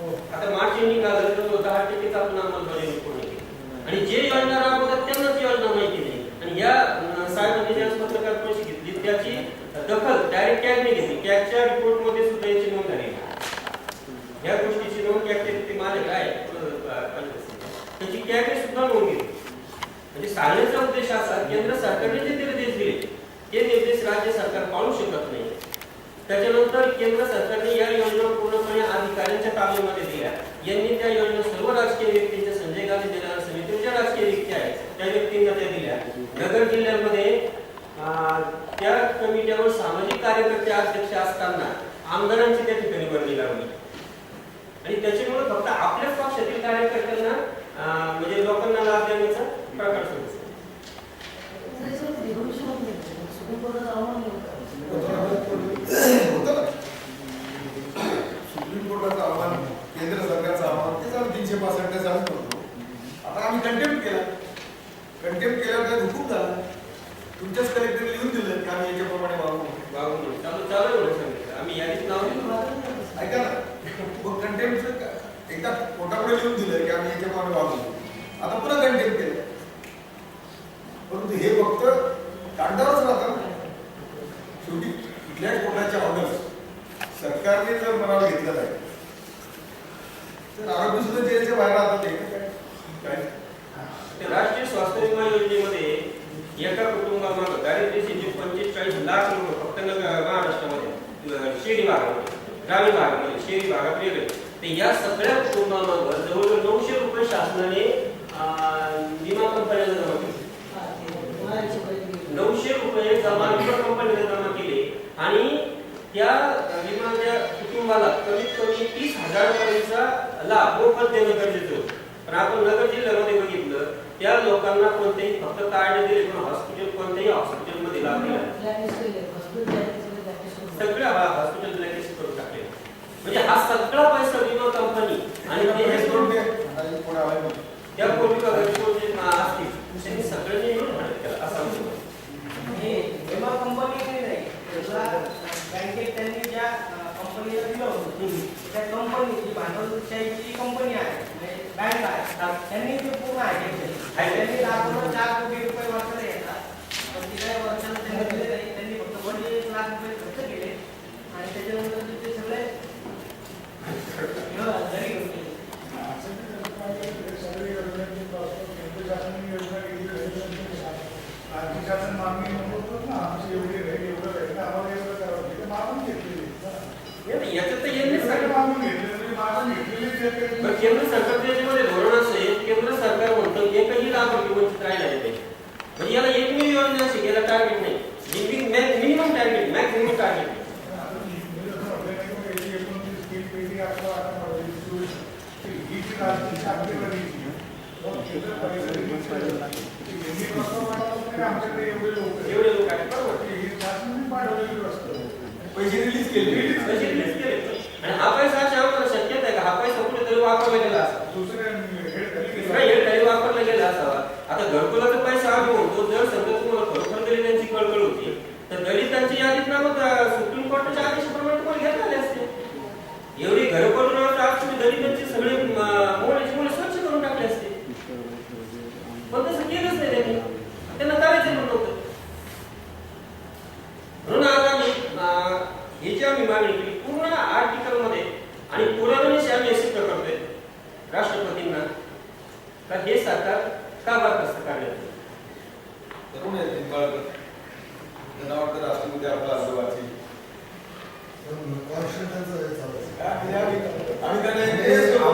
हो. आता March ending झालं तर दहा टक्के आपण अंमलबजावणी पूर्ण केली. आणि जे योजना राबवतात त्यांनाच योजना माहिती नाही. आणि या अं, साहेबांनी ज्या पत्रकार परिषद घेतली त्याची दखल डायरेक्ट कॅगने घेतली. कॅगच्या रिपोर्टमध्ये सुद्धा याची नोंद झाली या गोष्टीची नोंद कॅगचे ते मालक आहे त्याची कॅगने सुद्धा नोंद घेतली म्हणजे सांगण्याचा उद्देश असा केंद्र सरकारने जे निर्देश दिले ते निर्देश राज्य सरकार पाळू शकत नाही. त्याच्यानंतर केंद्र सरकारने या योजना पूर्णपणे अधिकाऱ्यांच्या ताब्यामध्ये दिल्या. यांनी त्या योजना सर्व राजकीय व्यक्तींच्या संजय गांधी निराधार समितीच्या राजकीय व्यक्ती आहेत त्या व्यक्तींना त्या दिल्या. नगर जिल्ह्यामध्ये अं, त्या कमिट्यावर सामाजिक कार्यकर्ते अध्यक्ष असताना आमदारांची त्या ठिकाणी बदली लावली आणि त्याच्यामुळे फक्त आपल्याच पक्षात कार्यकर्त्यांना अं, म्हणजे लोकांना लाभ देण्याचा प्रकार सुरू आहे. होतं ना. सुप्रीम कोर्टाचं आव्हान केंद्र सरकारचं आव्हान ते झालं तीनशे पासष्ट चालू करतो आता आम्ही कंटेम्प्ट केला कंटेम्प्ट केल्यावर काय हुकूम झाला तुमच्याच कलेक्टर लिहून दिलं की आम्ही याच्याप्रमाणे वागू वागून म्हणून. चालू चालू म्हणून सांगितलं आम्ही यादीत नाव दिलं ऐका ना. मग कंटेम्प्ट एकदा कोर्टाकडे लिहून दिलं की आम्ही याच्याप्रमाणे वागू. आता पुन्हा कंटेम्प्ट केलं. परंतु हे फक्त कागदावरच राहतं ना. शेवटी कुठल्याही कोर्टाच्या ऑर्डर्स सरकारने जर मनावर घेतलं नाही तर आरोपी सुद्धा जेलच्या बाहेर राहतात काय? राष्ट्रीय स्वास्थ्य विमा योजनेमध्ये एका कुटुंबामागं दारिद्र्य चाळीस लाख लोक फक्त महाराष्ट्रामध्ये शेरी भागामध्ये ग्रामीण भागामध्ये शेरी भागात वेगळे तर या सगळ्या कुटुंबामागं जवळजवळ नऊशे रुपये शासनाने अं, विमा कंपन्याला जमा केले. नऊशे रुपये जमा विमा कंपनीने जमा केले. आणि त्या विमाच्या कुटुंबाला कमीत कमी तीस हजार पर्यंतचा लाभ मोफत देणं गरजेचं होतं. पण आपण नगर जिल्ह्यामध्ये बघितलं त्या लोकांना कोणतेही फक्त कार्ड दिले पण हॉस्पिटल कोणत्याही हॉस्पिटलमध्ये लाभ सगळ्या हॉस्पिटल ब्लॅकलिस्ट करून टाकले म्हणजे हा सगळा पैसा विमा कंपनी आणि त्या कोण असतील त्यांनी सगळ्यांनी मिळून मदत केला असा म्हणतो. हे विमा कंपनी नाही त्याला बँकेत त्यांनी ज्या अं, कंपनीला दिलं होतं त्या कंपनी जी भांडवलशाहीची कंपनी आहे म्हणजे बँक आहे त्यांनी ते पूर्ण आहे आहे. त्यांनी दाखवलं चार कोटी रुपये वर्षाला येतात पण ते काही वर्षाला त्यांनी दिले नाही त्यांनी फक्त पंचवीस लाख रुपये खर्च केले आणि त्याच्यानंतर ते सगळे घरी घेऊन गेले. शासन मागणी नव्हतं ना आमची एवढी राहील एवढं राहील आम्हाला एवढं करावं लागेल. मागून घेतलेली हे- याच्यात तर यांनीच सगळे सांगितलं. मागून घेतले तरी मागून घेतलेली जे काही- पण केंद्र सरकारचं याच्यामध्ये धोरण असं आहे केंद्र सरकार म्हणतं एकही लाभ रुपये वंचित राहिला नाही म्हणजे याला एकमेव योजना अशी याला टार्गेट नाही मिनिमम टार्गेट मॅक्सिमम टार्गेट आता मी- मी जसं म्हटलं नाही का, याची एकोणतीस तीन पेटी आता आता मला दिसतोय. ती ही जी राजकीय शाखेवर ही जी, मग केंद्र परिषदेची ती यांनी कसं वाटलं नाही, आमच्याकडे एवढे लोक आहेत. एवढे लोक आहेत बरोबर ही शासनाने पाठवलेली वस्तू आहे. पैसे रिलीज केले पैसे केले. आणि हा पैसा शक्यता आहे का हा पैसा कुठेतरी वापरला गेला दुसऱ्या वापरला गेला असावा आता घरकुलाचा पैसा आम्ही म्हणतो जर समजा तुम्हाला खरोखर दलितांची कळकळ होती तर दलितांची यादीत ना मग सुप्रीम कोर्टाच्या आदेशाप्रमाणे तुम्हाला घेता आले असते एवढी घर आज तुम्ही दलितांची सगळे मोडीची मुळे स्वच्छ करून टाकले असते पण तसं केलंच नाही त्यांनी त्यांना करायचं पण नव्हतं म्हणून आज आम्ही अं, ही जी आम्ही मागणी केली पूर्ण आर्टिकलमध्ये आणि पुराव्याने आम्ही हे सिद्ध करतोय राष्ट्रपतींना का हे सरकार का बरखास्त करण्यात आलं? तरुण आहेत निंबाळकर त्यांना वाटतं राष्ट्रपती आपला असं वाचेल काय म्हणजे आम्ही आम्ही त्यांना एक तेच करतो.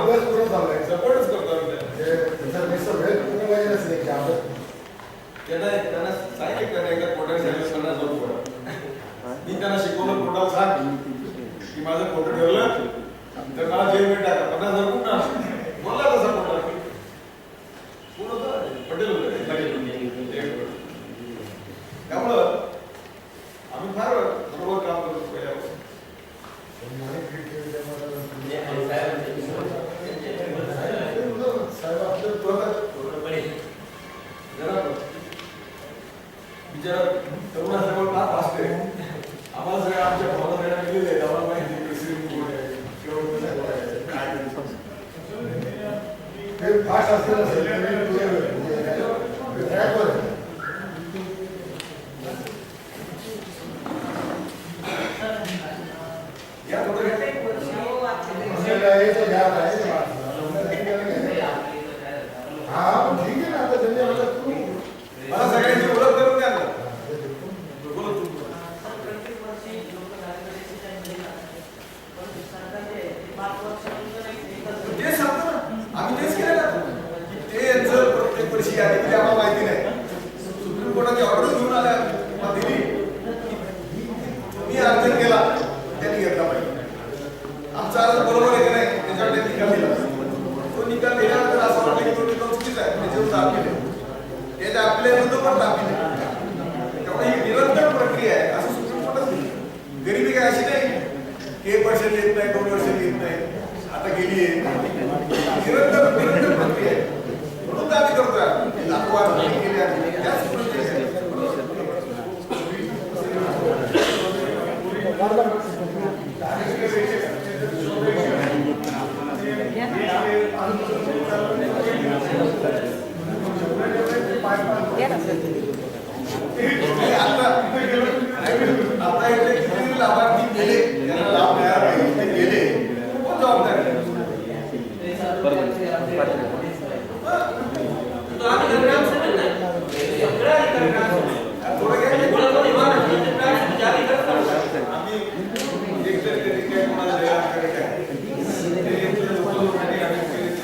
सपोर्टच करतो आम्ही त्यांना. त्यांना त्यांना सांगितलं त्यांना एकदा कोर्टात सांगितलं पन्नास हजार रुपये पडा. मी त्यांना शिकवलं कोर्टाला सांग की माझं कोर्ट ठरलं तर मला जेल मध्ये टाका पन्नास हजार कुठं आणणार? बोलला तसा कोर्टात कोण होतं पटेल होते पटेल होते. त्यामुळं आम्ही फार बरोबर काम करतो पहिल्यापासून म्हणजे आणि साहेबांचे साहेब आपलं तुला पूर्णपणे जरा बिचारा तरुणासमोर का फास्ट आहे आम्हाला सगळ्या आमच्या भावना सगळ्या मिळलेल्या आहेत आम्हाला माहिती आहे प्रेसिडेंट कोण आहे शेवटचं कोण आहे काय थोडे फास्ट असतील असेल तर मी पुढे म्हणजे ट्रॅकवर आहे. या थोडं घ्या. आपल्याला यायचं घ्या, जायचं बा. हा पण ठीक आहे ना आता त्यांनी मला ते सांगतो ना आम्ही तेच केलं ना. ते यांचं प्रत्येक वर्षी यादी दिली आम्हाला माहिती नाही सुप्रीम कोर्टाची ऑर्डर घेऊन आल्या मग दिली मी अर्ज केला त्यांनी घेतला पाहिजे आमचा अर्ज बरोबर आहे की नाही त्याच्यावर त्यांनी निकाल दिला तो निकाल दिल्यानंतर असं वाटलं की तो निकाल चुकीचा आहे त्याच्यावर दाब केले त्याच्या आपल्या विरुद्ध पण दाब केले त्यामुळे ही निरंतर प्रक्रिया आहे असं सुप्रीम कोर्टात दिली गरिबी काय अशी नाही की एक वर्ष येत नाही दोन वर्ष येत नाही आता गेली आहे निरंतर निरंतर प्रक्रिया आहे म्हणून दाबी करतोय आम्ही. लाखो आत्महत्या केल्या आहेत. त्याच प्रक्रिया आहे. नाही, आता आता इथे किती लाभार्थी गेले त्यांना लाभ मिळाला पाहिजे ते गेले कोण जबाबदार आहे? तो आम्ही ग्रामसभेत नाही सगळ्या अधिकारी ग्रामसभेत. थोडं काय कोणाकोणी महाराष्ट्राचे ग्रामसभेचे अधिकारी सांगतात. आम्ही एक तर ते काय कोणाला द्यायला आमच्याकडे काय ते एक तर लोकलोकांनी आम्ही केले.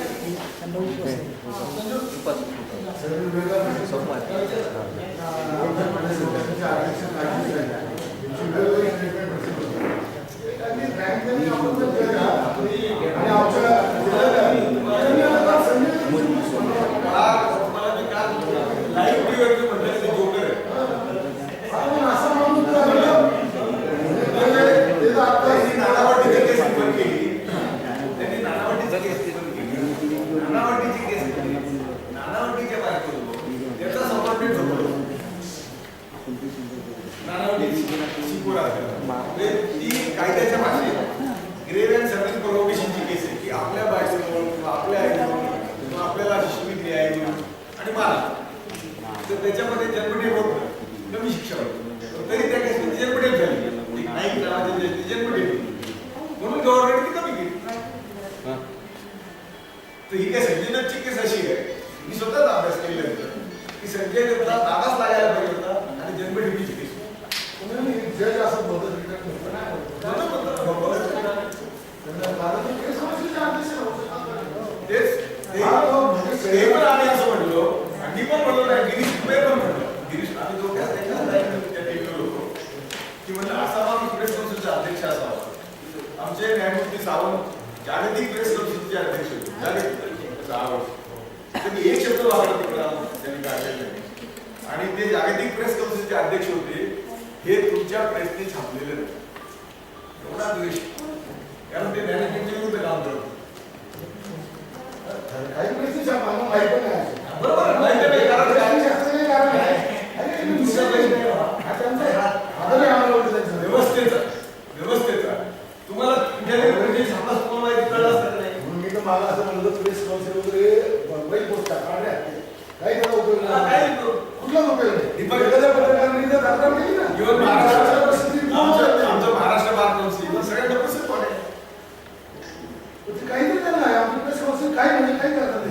मला मला मी काल लाईव्ह टीव्हीवरती म्हटलं की ते जोकर आहे. त्यांनी नानावटीची केस ओपन केली त्यांनी नानावटीची केस ओपन केली नानावटीची केस केली नानावटीच्या बायको त्याचा समर्पित होतो नानावटीची शिकवला म्हणजे ती कायद्याच्या भाषेत ग्रेव्ह अँड सर्व्हिस प्रोहिबिशनची केस आहे की आपल्या बायकोवर किंवा आपल्या आईवर किंवा आपल्याला शिशुविद्री आहे आणि मारा तर त्याच्यामध्ये जन्मठेप होत नाही. कमी शिक्षा होती. तरी त्या केसमध्ये जन्मठेप झाली. नाईक नावाचे जे- ते जन्मठेप होती. म्हणून गव्हर्नमेंट ती कमी केली. तर ही काय संजय दत्तची केस अशी आहे. मी स्वतःच अभ्यास केलेला आहे. त्याचा, की संजय दत्तला ताबाच लागायला पाहिजे होता आणि जन्मठेपीची केस. जज असं नव्हते तेच. ते ते पण आम्ही असं म्हणलो. मी पण म्हणलो नाही गिरीश कुबे पण म्हणलो. गिरीश आम्ही दोघ्या त्या टीव्हीवर होतो की म्हणलं असा माणूस प्रेस काउन्सिलचा अध्यक्ष असावा. आमचे न्यायमूर्ती सावंत जागतिक प्रेस काउन्सिलचे अध्यक्ष होते. जागतिक सहा वर्ष. त्यांनी एक शब्द वापरला तिकडे त्यांनी काढलेला आणि ते जागतिक प्रेस काउन्सिलचे अध्यक्ष होते हे तुमच्या प्रेसने छापलेले नाही. एवढा द्वेष. कारण ते मॅनेजमेंटच्या विरुद्ध काम करत काही प्रेसने छापा माहिती पण नाही बरोबर आहे, माहिती नाही, कारण काही काय? शास्त्रीय कारण आहे. अरे, हे दुसरं काही नाही बाबा. हा त्यांचा आहे. आता नाही आम्हाला ओळखत आहे. व्यवस्थेचा व्यवस्थेचा तुम्हाला तुमच्या म्हणजे समजा तुम्हाला माहिती कळलं असतं का नाही म्हणून मी तर मला असं म्हणलं होतं, प्रेस काउन्सिल वगैरे मुंबई पोस्ट काढल्या काही त्याला उपयोग नाही. काही. कुठलाच उपयोग नाही. दीपक- एखाद्या पत्रकारांनी जर तक्रार केली ना. इव्हन महाराष्ट्राच्या परिस्थिती आमचं महाराष्ट्र काउन्सिल सगळ्यांना प्रसिद्ध पण काहीतरी त्यांना. आपली काउन्सिल काय म्हणजे काय करतात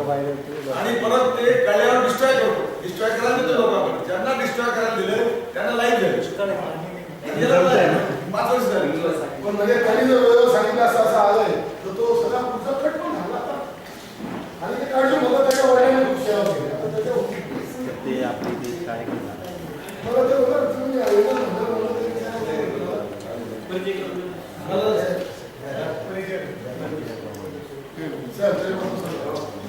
आणि परत ते गळ्यावर डिस्ट्रॉय करतो डिस्ट्रॉय करायला देतो लोकांना ज्यांना डिस्ट्रॉय करायला दिलं त्यांना लाईफ झाली पाच वर्ष झाली पण म्हणजे त्यांनी जर सांगितलं असं असं आलंय तर तो सगळा पुढचा कट पण झाला आणि ते काढून मला त्याच्या वडिलांनी खूप सेवा केली आता ते आपली काय मला ते होतं तुम्ही आयोजन मला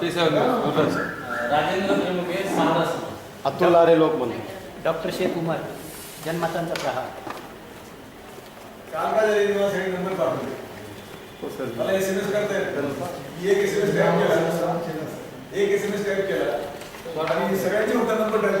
ते राजेंद्र अतुल आरे लोक म्हणतात डॉक्टर शेख कुमार जन्मतांचा प्रहार. काल नंबर पाठवले. हो, मला करता येत एक एस एम एस टाईप केला. एक केला. सगळ्यांचे होता नंबर टाईप